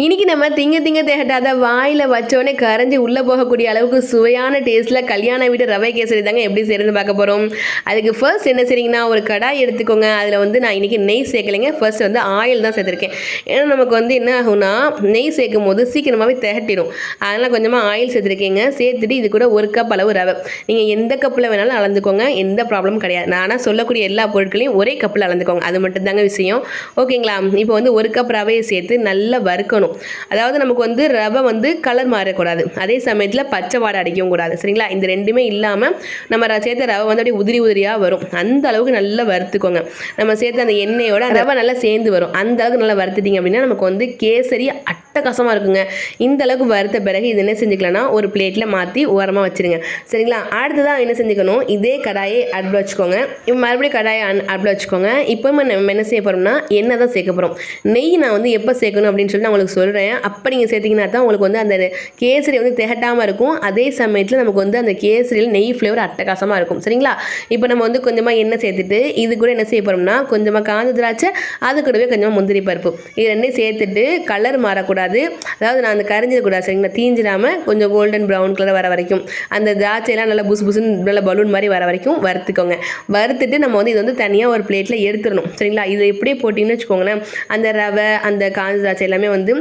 இன்னைக்கு நம்ம திங்க திங்க தேகட்டாத வாயில் வச்சோடனே கரைஞ்சி உள்ளே போகக்கூடிய அளவுக்கு சுவையான டேஸ்ட்டில் கல்யாண வீட்டு ரவை கேசரி தாங்க எப்படி செய்யறது பார்க்க போகிறோம் அதுக்கு ஃபர்ஸ்ட் என்ன செய்றீங்கன்னா ஒரு கடாய் எடுத்துக்கோங்க. அதில் வந்து நான் இன்னைக்கு நெய் சேர்க்கலைங்க. ஃபர்ஸ்ட் வந்து ஆயில் தான் சேர்த்துருக்கேன். ஏன்னா நமக்கு வந்து என்ன ஆகும்னா நெய் சேர்க்கும் போது சீக்கிரமாகவே திகட்டிடும் அதனால் கொஞ்சமாக ஆயில் சேர்த்துருக்கீங்க. சேர்த்துட்டு இது கூட ஒரு கப் அளவு ரவை. நீங்கள் எந்த கப்பில் வேணாலும் அளந்துக்கோங்க. எந்த ப்ராப்ளமும் கிடையாது. நானாக சொல்லக்கூடிய எல்லா பொருட்களையும் ஒரே கப்பில் அளந்துக்கோங்க. அது மட்டும் தாங்க விஷயம் ஓகேங்களா இப்போ வந்து ஒரு கப் ரவையை சேர்த்து நல்லா வறுக்கணும். அதாவது நமக்கு வந்து ரவை வந்து கலர் மாறக்கூடாது. அதே சமயத்தில் பச்சை வாடை அடிக்கவும் கூடாது. சரிங்களா? இந்த ரெண்டுமே இல்லாமல் நம்ம சேர்த்த ரவை வந்து அப்படியே உதிரி உதிரியாக வரும். அந்த அளவுக்கு நல்லா வறுத்துக்கோங்க. நம்ம சேர்த்த அந்த எண்ணெயோட ரவை நல்லா சேர்ந்து வரும். அந்த அளவுக்கு நல்லா வறுத்துட்டீங்க அப்படின்னா நமக்கு வந்து கேசரி அட்டகாசமாக இருக்குங்க. இந்த அளவுக்கு வறுத்த பிறகு இது என்ன செஞ்சுக்கலாம்னா ஒரு பிளேட்டில் மாற்றி ஓரமாக வச்சிருங்க. சரிங்களா? அடுத்ததாக என்ன செஞ்சுக்கணும்? இதே கடாயை அடுப்பில் வச்சுக்கோங்க. இப்போ மறுபடியும் கடாயை அன் அடுப்பில் வச்சுக்கோங்க. இப்போ நம்ம என்ன செய்ய போகிறோம்னா எண்ணெய் தான் சேர்க்க போகிறோம் நெய் நான் வந்து எப்போ சேர்க்கணும் அப்படின்னு சொல்லி நான் உங்களுக்கு சொல்கிறேன் அப்போ நீங்கள் சேர்த்திங்கன்னா தான் உங்களுக்கு வந்து அந்த கேசரி வந்து திகட்டாமல் இருக்கும். அதே சமயத்தில் நமக்கு வந்து அந்த கேசரியில் நெய் ஃப்ளேவர் அட்டகாசமாக இருக்கும். சரிங்களா? இப்போ நம்ம வந்து கொஞ்சமாக எண்ணெய் சேர்த்துட்டு இது கூட என்ன செய்ய போகிறோம்னா கொஞ்சமாக காஞ்ச திராட்சை அது கூடவே கொஞ்சமாக முந்திரி பருப்பு. இது ரெண்டையும் சேர்த்துட்டு கலர் மாறக்கூடாது. அதாவது நான் அந்த கரைஞ்சிடக்கூடாது சரிங்களா? தீஞ்சிடாமல் கொஞ்சம் கோல்டன் ப்ரௌன் கலர் வர வரைக்கும். அந்த திராட்சையெல்லாம் நல்லா புசு புசுன்னு நல்ல பலூன் மாதிரி வர வரைக்கும் வறுத்துக்கோங்க. வறுத்துட்டு நம்ம வந்து இது வந்து தனியாக ஒரு பிளேட்டில் எடுத்துடணும். சரிங்களா? இதை எப்படியே போட்டிங்கன்னு வச்சுக்கோங்களேன். அந்த ரவை அந்த காஞ்ச திராட்சை எல்லாமே வந்து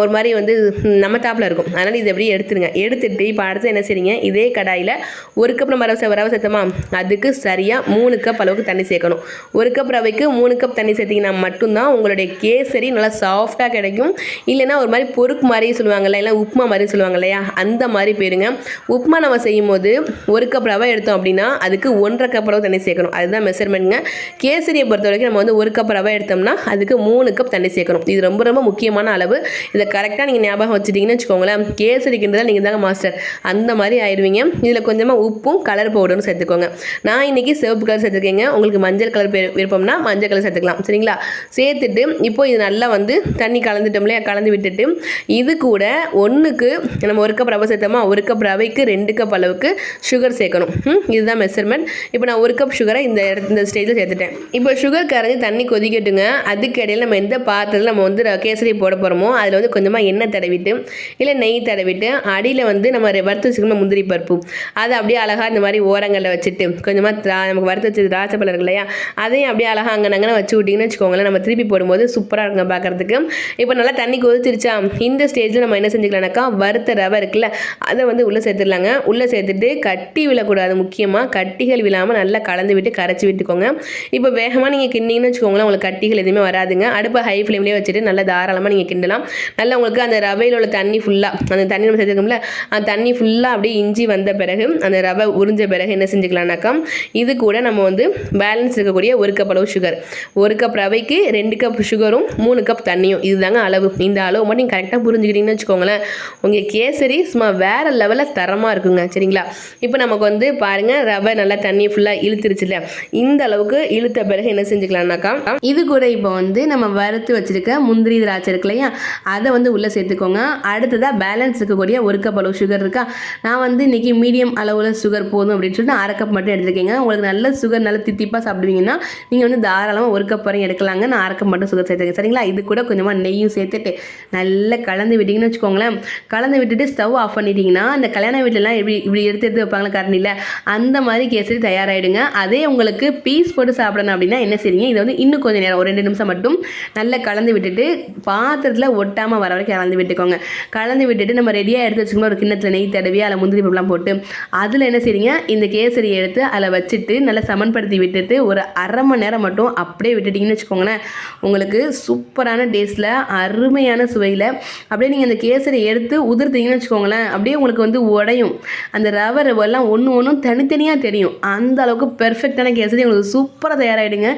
ஒரு மாதிரி வந்து நம்ம தாப்பில் இருக்கும். அதனால் இது அப்படியே எடுத்துருங்க. எடுத்துட்டு இப்போ அடுத்து என்ன செய்றீங்க? இதே கடாயில் ஒரு கப் நம்ம ரவை ரவை சேர்த்தோமா? அதுக்கு சரியாக மூணு கப் அளவுக்கு தண்ணி சேர்க்கணும். ஒரு கப் ரவைக்கு மூணு கப் தண்ணி சேர்த்திங்கன்னா மட்டும்தான் உங்களுடைய கேசரி நல்லா சாஃப்டாக கிடைக்கும். இல்லைன்னா ஒரு மாதிரி பொறுக்கு மாதிரி சொல்லுவாங்கல்ல இல்லை உப்புமா மாதிரி சொல்லுவாங்க இல்லையா? அந்த மாதிரி போயிருங்க. உப்புமா நம்ம செய்யும் போது ஒரு கப் ரவை எடுத்தோம் அப்படின்னா அதுக்கு ஒன்றரை கப் அளவு தண்ணி சேர்க்கணும். அதுதான் மெஷர்மெண்ட்டுங்க கேசரியை பொறுத்த வரைக்கும் நம்ம வந்து ஒரு கப் ரவை எடுத்தோம்னா அதுக்கு மூணு கப் தண்ணி சேர்க்கணும். இது ரொம்ப ரொம்ப முக்கியமான அளவு. இதை கரெக்டாக நீங்கள் ஞாபகம் வச்சுட்டீங்கன்னு வச்சுக்கோங்களேன். கேசரிக்கின்றதால் நீங்கள் தாங்க மாஸ்டர் அந்த மாதிரி ஆயிடுவீங்க. இதில் கொஞ்சமாக உப்பும் கலர் பவுடரும் சேர்த்துக்கோங்க. நான் இன்னைக்கு சிவப்பு கலர் சேர்த்துருக்கேங்க. உங்களுக்கு மஞ்சள் கலர் விருப்பம்னா மஞ்சள் கலர் சேர்த்துக்கலாம். சரிங்களா? சேர்த்துட்டு இப்போ இது நல்லா வந்து தண்ணி கலந்துட்டோம் இல்லையா? கலந்து விட்டுட்டு இது கூட ஒன்றுக்கு நம்ம ஒரு கப் ரவை சேர்த்தோமா? ஒரு கப் ரவைக்கு ரெண்டு கப் அளவுக்கு சுகர் சேர்க்கணும். ம், இதுதான் மெஷர்மெண்ட் இப்போ நான் ஒரு கப் சுகரை இந்த இடத்து இந்த ஸ்டேஜில் சேர்த்துட்டேன். இப்போ சுகர் கரைஞ்சி தண்ணி கொதிக்கட்டுங்க. அதுக்கு இடையில நம்ம எந்த பாத்திரத்தில் நம்ம வந்து கேசரி போட போகிறோமோ அதில் வந்து கொஞ்சமாக எண்ணெய் தடவிட்டு இல்லை நெய் தடவிட்டு அடியில் வந்து நம்ம வறுத்து வச்சுக்கணும் முந்திரி பருப்பு. அதை அப்படியே அழகாக இந்த மாதிரி ஓரங்களில் வச்சுட்டு கொஞ்சமாக திரா நமக்கு வறுத்து வச்சது திராட்சை பழம் இருக்கு இல்லையா அதையும் அப்படியே அழகாக அங்கே நாங்கள் வச்சு விட்டிங்கன்னு வச்சுக்கோங்களேன் நம்ம திருப்பி போடும்போது சூப்பராக இருக்குங்க பார்க்குறதுக்கு இப்போ நல்லா தண்ணி கொதிச்சிருச்சா இந்த ஸ்டேஜில் நம்ம என்ன செஞ்சுக்கலாம்னாக்கா வறுத்த ரவை இருக்குல்ல அதை வந்து உள்ளே சேர்த்துடலாங்க. உள்ளே சேர்த்துட்டு கட்டி விழக்கூடாது முக்கியமாக கட்டிகள் விழாமல் நல்லா கலந்து விட்டு கரைச்சி விட்டுக்கோங்க. இப்போ வேகமாக நீங்கள் கிண்டிங்கன்னு வச்சுக்கோங்களேன் உங்களுக்கு கட்டிகள் எதுவுமே வராதுங்க. அடுப்பை ஹை ஃப்ளேம்லேயே வச்சுட்டு நல்லா தாராளமாக நீங்கள் கிண்டலாம். நல்லா உங்களுக்கு அந்த ரவையில் உள்ள தண்ணி ஃபுல்லாக அந்த தண்ணி நம்ம சேர்த்துக்கோம்ல அந்த தண்ணி ஃபுல்லாக அப்படியே இஞ்சி வந்த பிறகு அந்த ரவை உறிஞ்ச பிறகு என்ன செஞ்சுக்கலாம்னாக்கா இது கூட நம்ம வந்து பேலன்ஸ் இருக்கக்கூடிய ஒரு கப் அளவு சுகர் ஒரு கப் ரவைக்கு ரெண்டு கப் சுகரும் மூணு கப் தண்ணியும். இதுதாங்க அளவு. இந்த அளவு மட்டும் நீங்கள் கரெக்டாக புரிஞ்சுக்கிட்டீங்கன்னு வச்சுக்கோங்களேன். உங்கள் கேசரி சும்மா வேறு லெவலில் தரமாக இருக்குங்க சரிங்களா? இப்போ நமக்கு வந்து பாருங்கள் ரவை நல்லா தண்ணி ஃபுல்லாக இழுத்துருச்சுல இந்த அளவுக்கு இழுத்த பிறகு என்ன செஞ்சுக்கலாம்னாக்கா இது கூட இப்போ வந்து நம்ம வறுத்து வச்சுருக்க முந்திரி திராட்சை இருக்கு இல்லையா? அதை வந்து உள்ளே சேர்த்துக்கோங்க. அடுத்ததாக பேலன்ஸ் இருக்கக்கூடிய ஒரு கப் அளவு சுகர் இருக்கா? நான் வந்து இன்றைக்கி மீடியம் அளவில் சுகர் போதும் அப்படின்னு சொல்லிட்டு அரை கப் மட்டும் எடுத்துருக்கீங்க. உங்களுக்கு நல்ல சுகர் நல்ல தித்திப்பாக சாப்பிடுவீங்கன்னா நீங்கள் வந்து தாராளமாக ஒரு கப் வரையும் எடுக்கலாங்க. நான் அரை கப் மட்டும் சுகர் சேர்த்துக்கேன் சரிங்களா? இது கூட கொஞ்சமாக நெய்யும் சேர்த்துட்டு நல்லா கலந்து விட்டிங்கன்னு வச்சுக்கோங்களேன். கலந்து விட்டுட்டு ஸ்டவ் ஆஃப் பண்ணிட்டீங்கன்னா அந்த கல்யாண வீட்டிலலாம் எப்படி இப்படி எடுத்து எடுத்து வைப்பாங்களா கரண்டியில் அந்த மாதிரி கேசரி தயாராகிடுங்க அதே உங்களுக்கு பீஸ் போட்டு சாப்பிடணும் அப்படின்னா என்ன செய்றீங்க? இதை வந்து இன்னும் கொஞ்சம் நேரம் ஒரு ரெண்டு நிமிஷம் மட்டும் நல்லா கலந்து விட்டுட்டு பாத்திரத்தில் ஒட்டாமல் வர வரைக்கும் கலந்து விட்டுக்கோங்க. கலந்து விட்டுட்டு நம்ம ரெடியாக எடுத்து வச்சுக்கணும். ஒரு கிண்ணத்தில் நெய் தடவி அதில் முந்திரி பருப்புலாம் போட்டு. அதில் என்ன செய்றீங்க? இந்த கேசரியை எடுத்து அதில் வச்சுட்டு நல்லா சமன்படுத்தி விட்டுட்டு ஒரு அரை மணி நேரம் மட்டும் அப்படியே விட்டுட்டீங்கன்னு வச்சுக்கோங்களேன். உங்களுக்கு சூப்பரான டேஸில் அருமையான சுவையில் அப்படியே நீங்கள் அந்த கேசரி எடுத்து உதிர்த்தீங்கன்னு வச்சுக்கோங்களேன். அப்படியே உங்களுக்கு வந்து உடையும். அந்த ரவை ரவெல்லாம் ஒன்று ஒன்றும் தனித்தனியாக தெரியும். அந்த அளவுக்கு பெர்ஃபெக்டான கேசரி உங்களுக்கு சூப்பராக தயாராகிடுங்க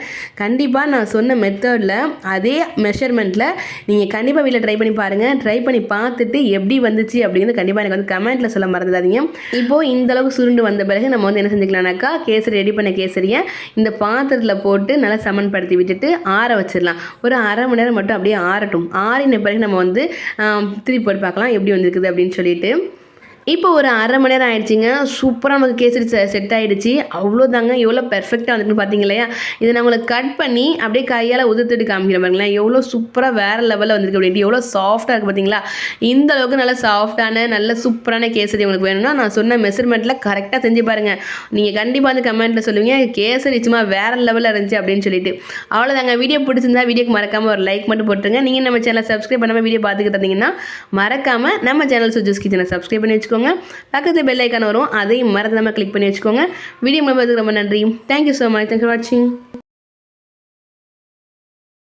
கண்டிப்பாக நான் சொன்ன மெத்தடில் அதே மெஷர்மெண்ட்டில் நீங்கள் கண்டிப்பாக வீட்டில் ட்ரை பண்ணி பாருங்கள் ட்ரை பண்ணி பார்த்துட்டு எப்படி வந்துச்சு அப்படின்னு கண்டிப்பாக எனக்கு வந்து கமெண்ட்டில் சொல்ல மறந்துடாதீங்க. இப்போது இந்த அளவுக்கு சுருண்டு வந்த பிறகு நம்ம வந்து என்ன செஞ்சுக்கலாம்னாக்கா கேசரி ரெடி பண்ண கேசரியை இந்த பாத்திரத்தில் போட்டு நல்லா சமன்படுத்தி விட்டுட்டு ஆற வச்சிடலாம். ஒரு அரை மணி நேரம் மட்டும் அப்படியே ஆறட்டும். ஆறின பிறகு நம்ம வந்து திருப்பி போட்டு பார்க்கலாம் எப்படி வந்திருக்குது அப்படின்னு சொல்லிட்டு. இப்போ ஒரு அரை மணி நேரம் ஆயிடுச்சுங்க. சூப்பராக நமக்கு கேசரி செட் ஆயிடுச்சு. அவ்வளோதாங்க எவ்வளோ பெர்ஃபெக்டாக வந்துட்டு பார்த்தீங்க இல்லையா? இதை நான் உங்களுக்கு கட் பண்ணி அப்படியே கையால் உதிர்த்துட்டு காமிக்கிறேன் பாருங்களேன். எவ்வளோ சூப்பராக வேறு லெவலில் வந்திருக்கு அப்படின்ட்டு. எவ்வளோ சாஃப்டாக இருக்குது பார்த்தீங்களா இந்த அளவுக்கு நல்ல சாஃப்டான நல்ல சூப்பரான கேசரி உங்களுக்கு வேணும்னா நான் சொன்ன மெஷர்மெண்ட்டில் கரெக்டாக செஞ்சு பாருங்கள் நீங்கள் கண்டிப்பாக வந்து கமெண்ட்டில் சொல்லுவீங்க கேசரி சும்மா வேறு லெவலில் இருந்துச்சு அப்படின்னு சொல்லிட்டு. அவ்வளோதாங்க வீடியோ பிடிச்சிருந்தா வீடியோக்கு மறக்காமல் ஒரு லைக் மட்டும் போட்டுருங்க. நீங்கள் நம்ம சேனலை சப்ஸ்கிரைப் பண்ணாமல் வீடியோ பார்த்துக்கிட்டு இருந்தீங்கன்னா மறக்காமல் நம்ம சேனல் சுஜூஸ் கிச்சனை சப்ஸ்கிரைப் பண்ணி வச்சுக்கோங்க. பக்கத்து பெல் ஐக்கான் வரும். அதையும் மறக்காமல் கிளிக் பண்ணி வச்சுக்கோங்க. வீடியோ மூலமாக ரொம்ப நன்றி. Thank you so much thank you for வாட்சிங்